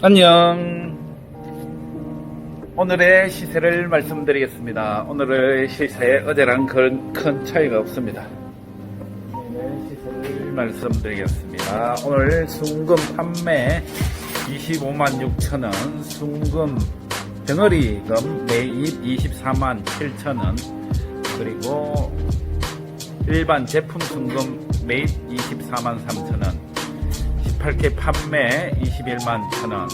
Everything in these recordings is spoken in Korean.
안녕. 오늘의 시세를 말씀드리겠습니다. 오늘의 시세 어제랑 큰, 큰 차이가 없습니다. 오늘의 시세를 말씀드리겠습니다. 오늘 순금 판매 25만 6천 원, 순금 덩어리금 매입 24만 7천 원, 그리고 일반 제품 순금 매입 24만 3천 원, 18K 판매 21만 1천원,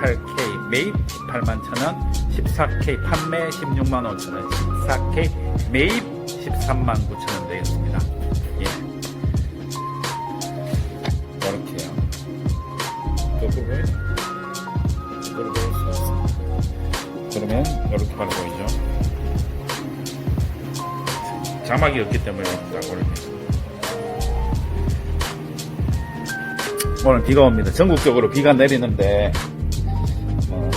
18K 매입 18만 1천원, 14K 판매 16만 5천원, 14K 매입 13만 9천원 되겠습니다. 예. 이렇게요. 그리고 그러면 이렇게 바로 보이죠? 자막이 없기 때문에 딱 올립니다. 오늘 비가 옵니다. 전국적으로 비가 내리는데 어,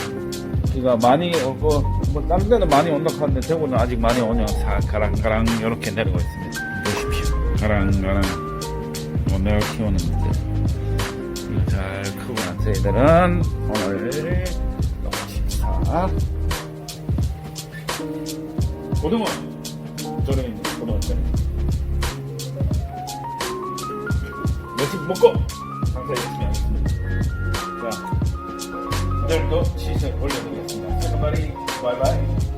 비가 많이 오고 뭐 다른 데는 많이 온다 하는데 대구는 아직 많이 오냐. 사 가랑가랑 이렇게 내리고 있습니다. 보십시오. 가랑가랑. 뭐 내가 키우는 문제 이거 잘 크고 난 저희들은 오늘 식사. 고등어. 저는 고등어 때 몇십 먹고 상사에 열심히 하겠습니다. 자, 오늘도 시세 올려드리겠습니다. 세컨바리 바이바이.